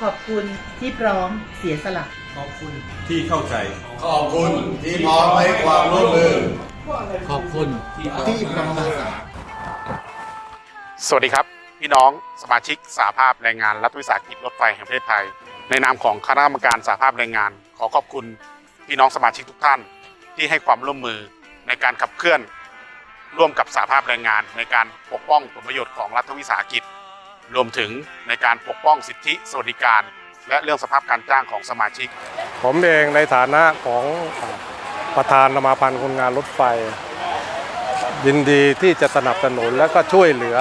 ขอบคุณที่พร้อมเสียสละ ขอบคุณที่เข้าใจ ขอบคุณที่พร้อมให้ความร่วมมือ ขอบคุณที่พร้อมมาสวัสดีครับ พี่น้องสมาชิกสหภาพแรงงานรัฐวิสาหกิจรถไฟแห่งประเทศไทย ในนามของคณะกรรมการสหภาพแรงงาน ขอขอบคุณพี่น้องสมาชิกทุกท่าน ที่ให้ความร่วมมือในการขับเคลื่อน ร่วมกับสหภาพแรงงานในการปกป้องผลประโยชน์ของรัฐวิสาหกิจ รวมถึงในการปกป้องสิทธิสวัสดิการ และเรื่องสภาพการจ้างของสมาชิก ผมเองในฐานะของประธานสมาพันธ์คนงานรถไฟ ยินดีที่จะสนับสนุนและก็ช่วยเหลือ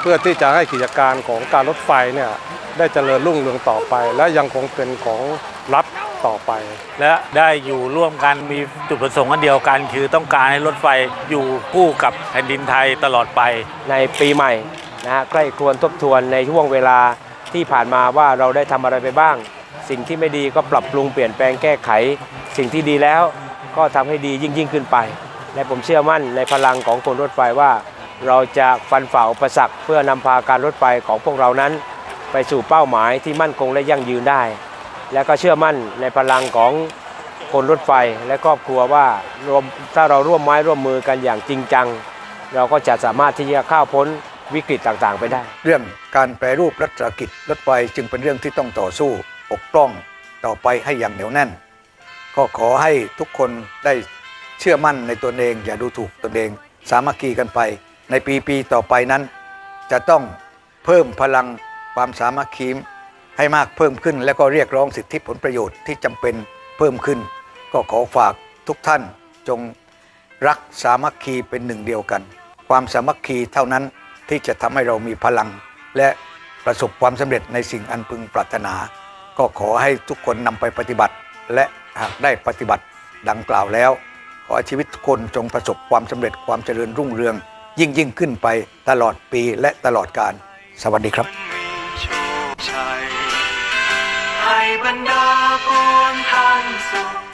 เพื่อที่จะให้กิจการของการรถไฟเนี่ยได้เจริญรุ่งเรืองต่อไป และยังคงเป็นของรัฐต่อไป และได้อยู่ร่วมกันมีจุดประสงค์อันเดียวกัน คือต้องการให้รถไฟอยู่คู่กับแผ่นดินไทยตลอดไปในปีใหม่ นะฮะใกล้ครวญทบทวนในช่วงเวลาที่ผ่านมาว่าเราได้ทำอะไรไปบ้าง สิ่งที่ไม่ดีก็ปรับปรุงเปลี่ยนแปลงแก้ไข สิ่งที่ดีแล้วก็ทำให้ดียิ่งยิ่งขึ้นไป และผมเชื่อมั่นในพลังของคนรถไฟว่า เราจะฟันฝ่าอุปสรรคเพื่อนำพาการรถไฟของพวกเรานั้น ไปสู่เป้าหมายที่มั่นคงและยั่งยืนได้ และก็เชื่อมั่นในพลังของคนรถไฟและครอบครัวว่ารวมถ้าเราร่วมไม้ร่วมมือกันอย่างจริงจัง เราก็จะสามารถที่จะข้าวพ้น วิกฤตต่างๆ ไปได้ เรื่องการแปรรูปรัฐกิจรถไฟจึงเป็นเรื่องที่ต้องต่อสู้ปกป้องต่อไปให้อย่างเหนียวแน่น ก็ขอให้ทุกคนได้เชื่อมั่นในตนเอง อย่าดูถูกตนเอง สามัคคีกันไป ในปีปีต่อไปนั้น จะต้องเพิ่มพลังความสามัคคีให้มากเพิ่มขึ้น และก็เรียกร้องสิทธิผลประโยชน์ที่จำเป็นเพิ่มขึ้น ก็ขอฝากทุกท่านจงรักสามัคคีเป็นหนึ่งเดียวกัน ความสามัคคีเท่านั้น ที่จะทำให้เรามีพลัง และประสบความสำเร็จในสิ่งอันพึงปรารถนา ก็ขอให้ทุกคนนำไปปฏิบัติ และหากได้ปฏิบัติดังกล่าวแล้ว ขอชีวิตทุกคนจงประสบความสำเร็จความเจริญรุ่งเรือง ยิ่งยิ่งขึ้นไปตลอดปีและตลอดกาลสวัสดีครับให้บรรดาปวงทางสุข